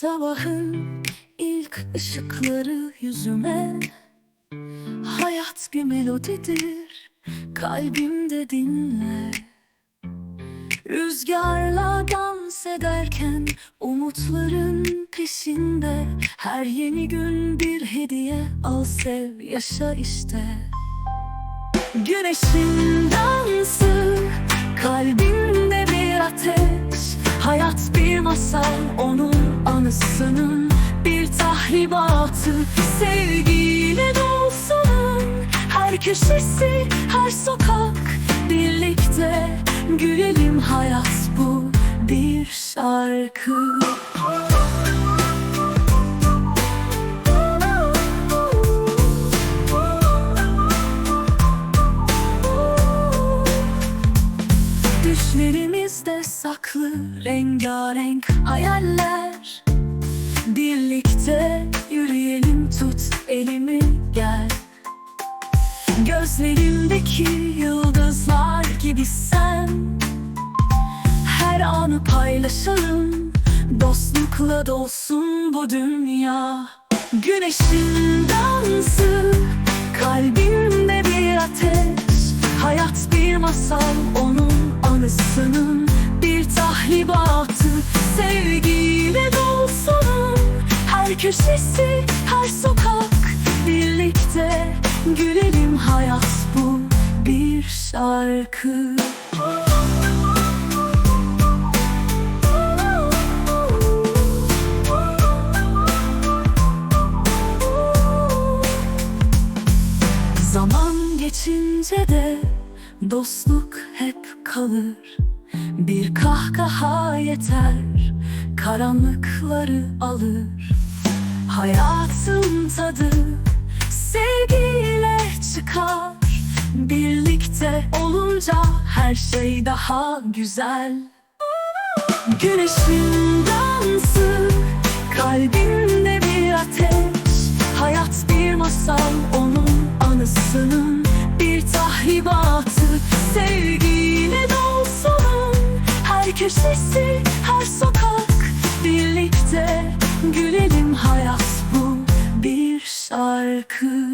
Sabahın ilk ışıkları yüzüme. Hayat bir melodidir Kalbimde dinle. Rüzgarla dans ederken Umutların peşinde. Her yeni gün bir hediye Al sev yaşa işte. Güneşin Onun anısının bir tahribatı Sevgiyle dolsun. Her köşesi, her sokak Birlikte gülelim. Hayat bu bir şarkı. Düşlerimizde saklı rengarenk hayaller Birlikte yürüyelim tut elimi gel. Gözlerimdeki yıldızlar gibi sen. Her anı paylaşalım Dostlukla dolsun bu dünya. Güneşin dansı Kalbimde bir ateş. Hayat bir masal Onun anısının bir tahribatı. Her köşesi, her sokak Birlikte gülelim. Hayat bu bir şarkı. Zaman geçince de dostluk hep kalır. Bir kahkaha yeter, karanlıkları alır Hayatın tadı sevgiyle çıkar. Birlikte olunca her şey daha güzel. Güneşin dansı Kalbimde bir ateş. Hayat bir masal Onun anısının bir tahribatı. Sevgiyle dolsun Her köşesi, her sokak hayat bu bir şarkı